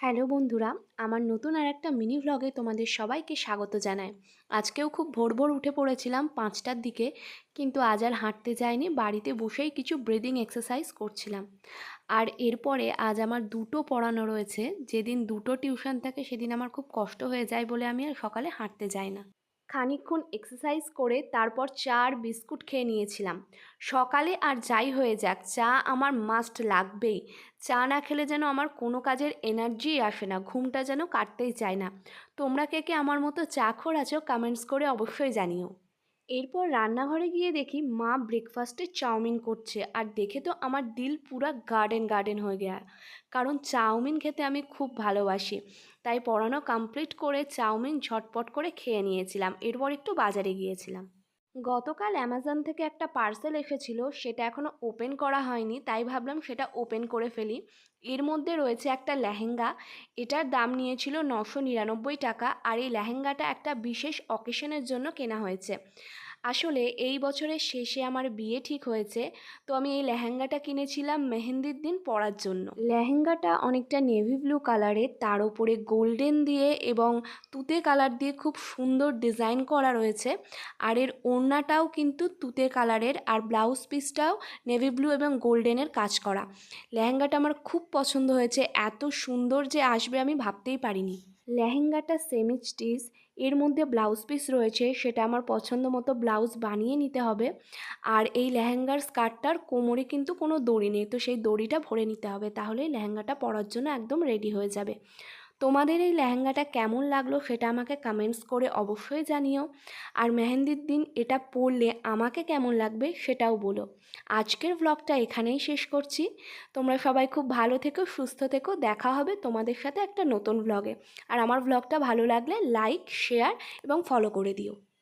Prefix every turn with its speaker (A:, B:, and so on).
A: Hello বন্ধুরা, আমার নতুন আর একটা মিনি ভ্লগে তোমাদের সবাইকে স্বাগত জানায় আজকেও খুব ভোর ভোর উঠে পড়েছিলাম পাঁচটার দিকে, কিন্তু আজ আর হাঁটতে যাইনি, বাড়িতে বসেই কিছু ব্রিদিং এক্সারসাইজ করছিলাম। আর এরপরে আজ আমার দুটো পড়ানো রয়েছে, যেদিন দুটো টিউশন থাকে সেদিন আমার খুব কষ্ট হয়ে যায় বলে আমি আর সকালে হাঁটতে যাই না। খানিকক্ষণ এক্সারসাইজ করে তারপর চা আর বিস্কুট খেয়ে নিয়েছিলাম। সকালে আর যাই হয়ে যাক, চা আমার মাস্ট লাগবেই। চা না খেলে যেন আমার কোনো কাজের এনার্জি আসে না, ঘুমটা যেন কাটতেই চায় না। তোমরা কে কে আমার মতো চা খোর আছো কমেন্টস করে অবশ্যই জানিও। এরপর রান্নাঘরে গিয়ে দেখি মা ব্রেকফাস্টে চাউমিন করছে। আর দেখে তো আমার দিল পুরা গার্ডেন গার্ডেন হয়ে গেয়া কারণ চাউমিন খেতে আমি খুব ভালোবাসি। তাই পড়ানো কমপ্লিট করে চাউমিন ঝটপট করে খেয়ে নিয়েছিলাম। এরপর একটু বাজারে গিয়েছিলাম। গতকাল অ্যামাজন থেকে একটা পার্সেল এসেছিল, সেটা এখনও ওপেন করা হয়নি, তাই ভাবলাম সেটা ওপেন করে ফেলি। এর মধ্যে রয়েছে একটা লেহেঙ্গা, এটার দাম নিয়েছিল নশো নিরানব্বই টাকা, আর এই লেহেঙ্গাটা একটা বিশেষ অকেশনের জন্য কেনা হয়েছে। আসলে এই বছরের শেষে আমার বিয়ে ঠিক হয়েছে, তো আমি এই লেহেঙ্গাটা কিনেছিলাম মেহেন্দির দিন পরার জন্য। লেহেঙ্গাটা অনেকটা নেভি ব্লু কালারের তার উপরে গোল্ডেন দিয়ে এবং তুতে কালার দিয়ে খুব সুন্দর ডিজাইন করা রয়েছে। আর এর ওড়নাটাও কিন্তু তুতে কালারের আর ব্লাউজ পিসটাও নেভি ব্লু এবং গোল্ডেনের কাজ করা। লেহেঙ্গাটা আমার খুব পছন্দ হয়েছে, এত সুন্দর যে আসবে আমি ভাবতেই পারিনি। লেহেঙ্গাটা সেমি স্টিচ এর মধ্যে ব্লাউজ পিস রয়েছে, সেটা আমার পছন্দ মতো ব্লাউজ বানিয়ে নিতে হবে। আর এই লেহেঙ্গার স্কার্টটার কোমরে কিন্তু কোনো দড়ি নেই, তো সেই দড়িটা ভরে নিতে হবে তাহলে লেহেঙ্গাটা পরার জন্য একদম রেডি হয়ে যাবে। তোমাদের এই লেহেঙ্গাটা কেমন লাগল সেটা আমাকে কমেন্টস করে অবশ্যই জানিও। আর মেহেন্দির দিন এটা পরলে আমাকে কেমন লাগবে সেটাও বলো। আজকের ব্লগটা এখানেই শেষ করছি। তোমরা সবাই খুব ভালো থেকো, সুস্থ থেকো। দেখা হবে তোমাদের সাথে একটা নতুন ব্লগে আর আমার ব্লগটা ভালো লাগলে লাইক শেয়ার এবং ফলো করে দিও।